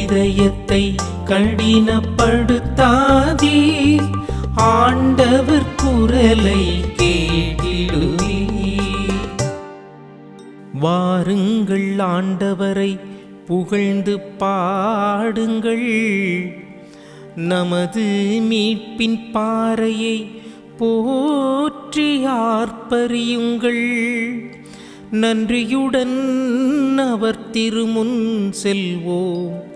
இதயத்தை கடினப்படுத்தாதீர் ஆண்டவர் குரலை வாருங்கள் ஆண்டவரை புகழ்ந்து பாடுங்கள். நமது மீட்பின் பாறையை போற்றி ஆர்ப்பரியுங்கள். நன்றியுடன் அவர் திருமுன் செல்வோம்.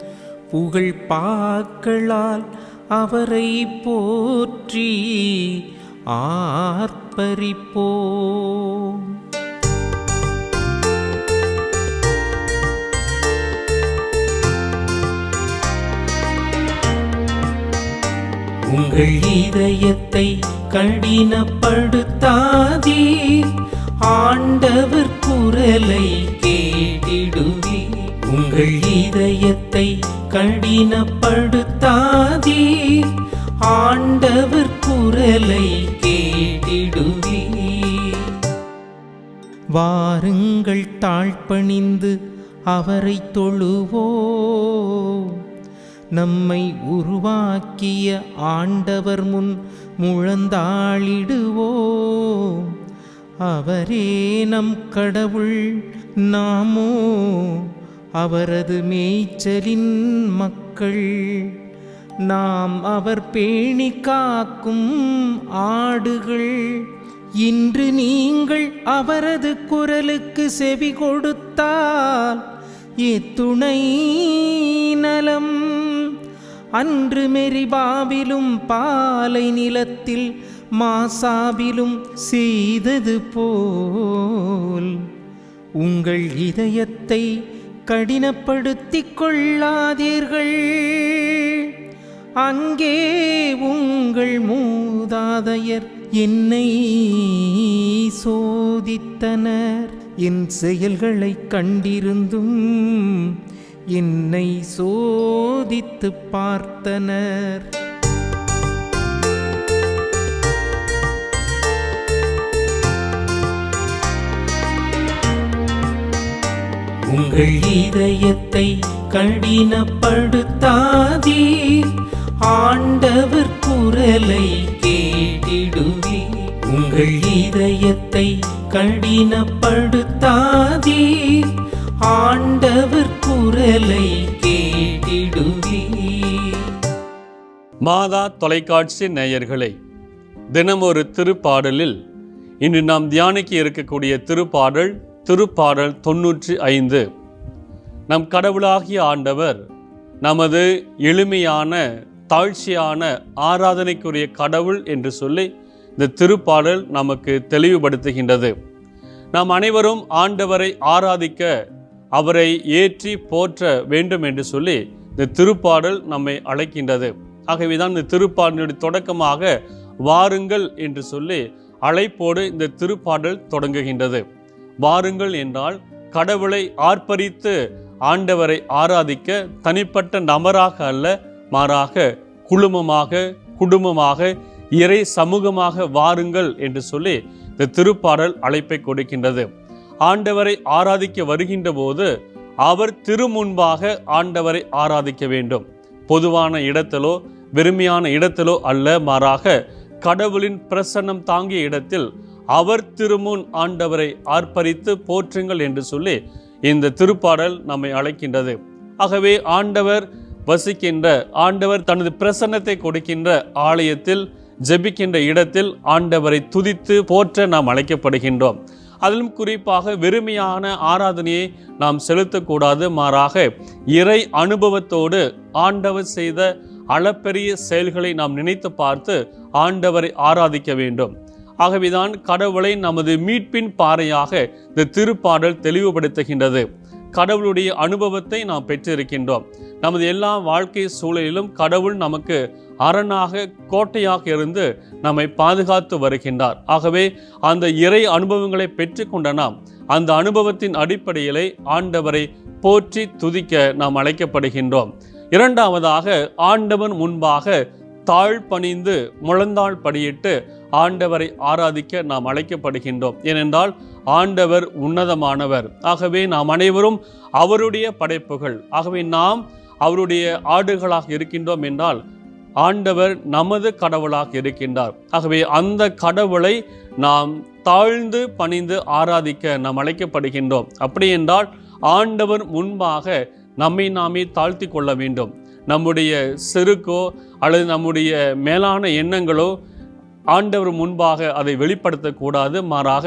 புகழ் பாக்களால் அவரை போற்றி ஆர்ப்பரிப்போம். உங்கள் இதயத்தை கடினப்படுத்தாதீர் ஆண்டவர் குரலை கேட்டிடுவீர் உங்கள் இதயத்தை கடினப்படுத்தாதே. ஆண்டவர் குரலை கேட்டிடுவீர் வாருங்கள் தாழ்பணிந்து அவரை தொழுவோ நம்மை உருவாக்கிய ஆண்டவர் முன் முழந்தாளிடுவோம். அவரே நம் கடவுள் நாமோ. அவரது மேய்ச்சலின் மக்கள். நாம் அவர் பேணி காக்கும் ஆடுகள். இன்று நீங்கள் அவரது குரலுக்கு செவி கொடுத்தால் இத்துணை நலம். அன்று மெரிபாவிலும் பாலை நிலத்தில் மாசாவிலும் செய்தது போல். உங்கள் இதயத்தை கடினப்படுத்திக் கொள்ளாதீர்கள் அங்கே உங்கள் மூதாதையர் என்னை சோதித்தனர். என் செயல்களைக் கண்டிருந்தும் என்னை சோதித்துப் பார்த்தனர். உங்கள் இதயத்தை கடினப்படுத்தாதீர் ஆண்டவர் குரலை கேட்டிடுவீர் உங்கள் இதயத்தை கடினப்படுத்தாதீர் ஆண்டவர் குரலை கேட்டிடுவீர் மாதா தொலைக்காட்சி நேயர்களே தினம் ஒரு திருப்பாடலில் இன்று நாம் தியானிக்க இருக்கக்கூடிய திருப்பாடல் திருப்பாடல் தொன்னூற்றி ஐந்து. நம் கடவுளாகிய ஆண்டவர் நமது எளிமையான தாழ்ச்சியான ஆராதனைக்குரிய கடவுள் என்று சொல்லி இந்த திருப்பாடல் நமக்கு தெளிவுபடுத்துகின்றது. நாம் அனைவரும் ஆண்டவரை ஆராதிக்க அவரை ஏற்றி போற்ற வேண்டும் என்று சொல்லி இந்த திருப்பாடல் நம்மை அழைக்கின்றது. ஆகவேதான் இந்த திருப்பாடலுடைய தொடக்கமாக வாருங்கள் என்று சொல்லி அழைப்போடு இந்த திருப்பாடல் தொடங்குகின்றது. வாருங்கள் என்றால் கடவுளை ஆர்ப்பரித்து ஆண்டவரை ஆராதிக்க தனிப்பட்ட நபராக அல்ல மாறாக குழுமமாக குடும்பமாக இறை சமூகமாக வாருங்கள் என்று சொல்லி இந்த திருப்பாடல் அழைப்பை கொடுக்கின்றது. ஆண்டவரை ஆராதிக்க வருகின்ற போது அவர் திருமுன்பாக ஆண்டவரை ஆராதிக்க வேண்டும். பொதுவான இடத்திலோ வெறுமையான இடத்திலோ அல்ல மாறாக கடவுளின் பிரசன்னம் தாங்கிய இடத்தில் அவர் திருமுன் ஆண்டவரை ஆர்ப்பரித்து போற்றுங்கள் என்று சொல்லி இந்த திருப்பாடல் நம்மை அழைக்கின்றது. ஆகவே ஆண்டவர் வசிக்கின்ற ஆண்டவர் தனது பிரசன்னத்தை கொடுக்கின்ற ஆலயத்தில் ஜெபிக்கின்ற இடத்தில் ஆண்டவரை துதித்து போற்ற நாம் அழைக்கப்படுகின்றோம். அதிலும் குறிப்பாக வெறுமையான ஆராதனையை நாம் செலுத்தக்கூடாது மாறாக இறை அனுபவத்தோடு ஆண்டவர் செய்த அளப்பெரிய செயல்களை நாம் நினைத்து பார்த்து ஆண்டவரை ஆராதிக்க வேண்டும். ஆகவேதான் கடவுளை நமது மீட்பின் பாறையாக இந்த திருப்பாடல் தெளிவுபடுத்துகின்றது. கடவுளுடைய அனுபவத்தை நாம் பெற்றிருக்கின்றோம். நமது எல்லா வாழ்க்கை சூழலிலும் கடவுள் நமக்கு அரணாக கோட்டையாக இருந்து நம்மை பாதுகாத்து வருகின்றார். ஆகவே அந்த இறை அனுபவங்களை பெற்றுக்கொண்ட நாம் அந்த அனுபவத்தின் அடிப்படையிலே ஆண்டவரை போற்றி துதிக்க நாம் அழைக்கப்படுகின்றோம். இரண்டாவதாக ஆண்டவன் முன்பாக தாழ் பணிந்து முழந்தாள் படியிட்டு ஆண்டவரை ஆராதிக்க நாம் அழைக்கப்படுகின்றோம். ஏனென்றால் ஆண்டவர் உன்னதமானவர். ஆகவே நாம் அனைவரும் அவருடைய படைப்புகள். ஆகவே நாம் அவருடைய ஆடுகளாக இருக்கின்றோம் என்றால் ஆண்டவர் நமது கடவுளாக இருக்கின்றார். ஆகவே அந்த கடவுளை நாம் தாழ்ந்து பணிந்து ஆராதிக்க நாம் அழைக்கப்படுகின்றோம். அப்படி என்றால் ஆண்டவர் முன்பாக நம்மை நாமே தாழ்த்தி கொள்ள வேண்டும். நம்முடைய செருக்கோ அல்லது நம்முடைய மேலான எண்ணங்களோ ஆண்டவர் முன்பாக அதை வெளிப்படுத்தக்கூடாது. மாறாக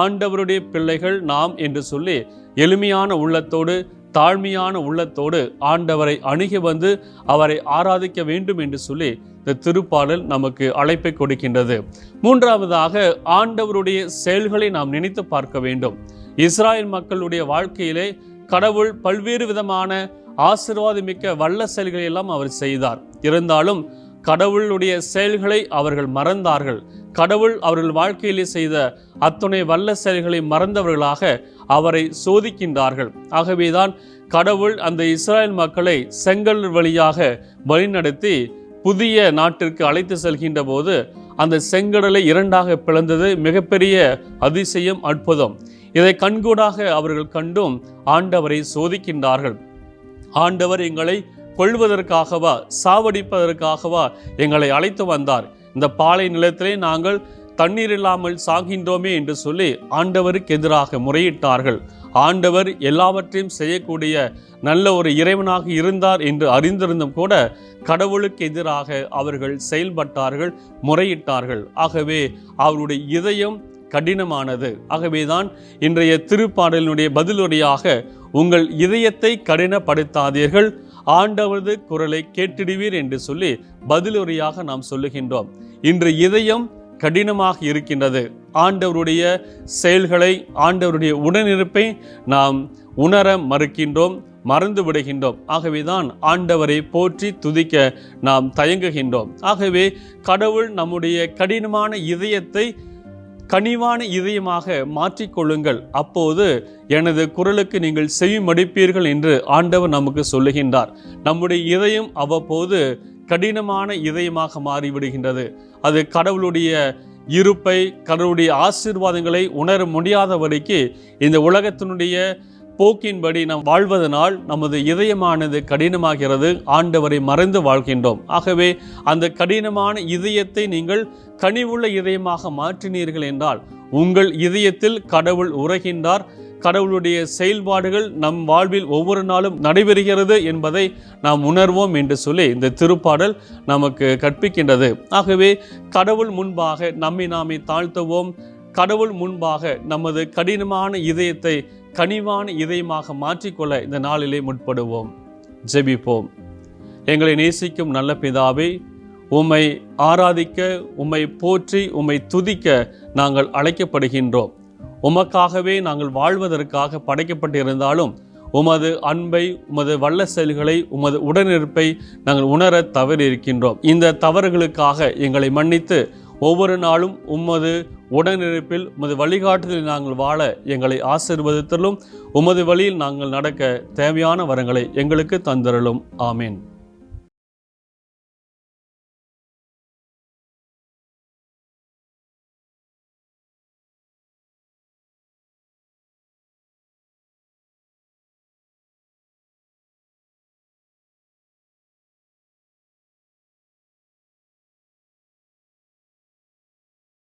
ஆண்டவருடைய பிள்ளைகள் நாம் என்று சொல்லி எளிமையான உள்ளத்தோடு தாழ்மையான உள்ளத்தோடு ஆண்டவரை அணுகி வந்து அவரை ஆராதிக்க வேண்டும் என்று சொல்லி இந்த திருப்பாடல் நமக்கு அழைப்பை கொடுக்கின்றது. மூன்றாவதாக ஆண்டவருடைய செயல்களை நாம் நினைத்து பார்க்க வேண்டும். இஸ்ராயல் மக்களுடைய வாழ்க்கையிலே கடவுள் பல்வேறு விதமான ஆசிர்வாதமிக்க வல்ல செயல்களை எல்லாம் அவர் செய்தார். இருந்தாலும் கடவுளுடைய செயல்களை அவர்கள் மறந்தார்கள். கடவுள் அவர்கள் வாழ்க்கையிலே செய்த அத்துணை வல்ல செயல்களை மறந்தவர்களாக அவரை சோதிக்கின்றார்கள். ஆகவேதான் கடவுள் அந்த இஸ்ராயல் மக்களை செங்கல் வழியாக வழிநடத்தி புதிய நாட்டிற்கு அழைத்து செல்கின்ற போது அந்த செங்கடலை இரண்டாக பிளந்தது மிகப்பெரிய அதிசயம் அற்புதம். இதை கண்கூடாக அவர்கள் கண்டும் ஆண்டவரை சோதிக்கின்றார்கள். ஆண்டவர் எங்களை கொள்வதற்காகவா சாவடிப்பதற்காகவா எங்களை அழைத்து வந்தார். இந்த பாலை நிலத்திலே நாங்கள் தண்ணீர் இல்லாமல் சாகின்றோமே என்று சொல்லி ஆண்டவருக்கு எதிராக முறையிட்டார்கள். ஆண்டவர் எல்லாவற்றையும் செய்யக்கூடிய நல்ல ஒரு இறைவனாக இருந்தார் என்று அறிந்திருந்தும் கூட கடவுளுக்கு எதிராக அவர்கள் செயல்பட்டார்கள் முறையிட்டார்கள். ஆகவே அவருடைய இதயம் கடினமானது. ஆகவேதான் இன்றைய திருப்பாடலினுடைய பதிலுரையாக உங்கள் இதயத்தை கடினப்படுத்தாதீர்கள். ஆண்டவரது குரலை கேட்டிடுவீர் என்று சொல்லி பதிலுரையாக நாம் சொல்லுகின்றோம். இன்று இதயம் கடினமாக இருக்கின்றது. ஆண்டவருடைய செயல்களை ஆண்டவருடைய உடனிருப்பை நாம் உணர மறுக்கின்றோம் மறந்து விடுகின்றோம். ஆகவேதான் ஆண்டவரை போற்றி துதிக்க நாம் தயங்குகின்றோம். ஆகவே கடவுள் நம்முடைய கடினமான இதயத்தை கனிவான இதயமாக மாற்றிக்கொள்ளுங்கள் அப்போது எனது குரலுக்கு நீங்கள் செய்யும் மடிப்பீர்கள் என்று ஆண்டவர் நமக்கு சொல்லுகின்றார். நம்முடைய இதயம் அவ்வப்போது கடினமான இதயமாக மாறிவிடுகின்றது. அது கடவுளுடைய இருப்பை கடவுளுடைய ஆசீர்வாதங்களை உணர முடியாத வரைக்கு இந்த உலகத்தினுடைய போக்கின்படி நாம் வாழ்வதனால் நமது இதயமானது கடினமாகிறது. ஆண்டவரை மறைந்து வாழ்கின்றோம். ஆகவே அந்த கடினமான இதயத்தை நீங்கள் கனிவுள்ள இதயமாக மாற்றினீர்கள் என்றால் உங்கள் இதயத்தில் கடவுள் உரைகின்றார் கடவுளுடைய செயல்பாடுகள் நம் வாழ்வில் ஒவ்வொரு நாளும் நடைபெறுகிறது என்பதை நாம் உணர்வோம் என்று சொல்லி இந்த திருப்பாடல் நமக்கு கற்பிக்கின்றது. ஆகவே கடவுள் முன்பாக நம்மை நாமே தாழ்த்துவோம். கடவுள் முன்பாக நமது கடினமான இதயத்தை கனிவான இதயமாக மாற்றிக்கொள்ள இந்த நாளிலே முற்படுவோம். ஜெபிப்போம். எங்களை நேசிக்கும் நல்ல பிதாவே உம்மை ஆராதிக்க உம்மை போற்றி உம்மை துதிக்க நாங்கள் அழைக்கப்படுகின்றோம். உமக்காகவே நாங்கள் வாழ்வதற்காக படைக்கப்பட்டிருந்தாலும் உமது அன்பை உமது வல்ல செயல்களை உமது உடனிருப்பை நாங்கள் உணர தவறியிருக்கின்றோம். இந்த தவறுகளுக்காக எங்களை மன்னித்து ஒவ்வொரு நாளும் உமது உடனிருப்பில் உமது வழிகாட்டுதலில் நாங்கள் வாழ எங்களை ஆசிர்வதித்தலும் உமது வழியில் நாங்கள் நடக்க தேவையான வரங்களை எங்களுக்கு தந்தரலும் ஆமேன்.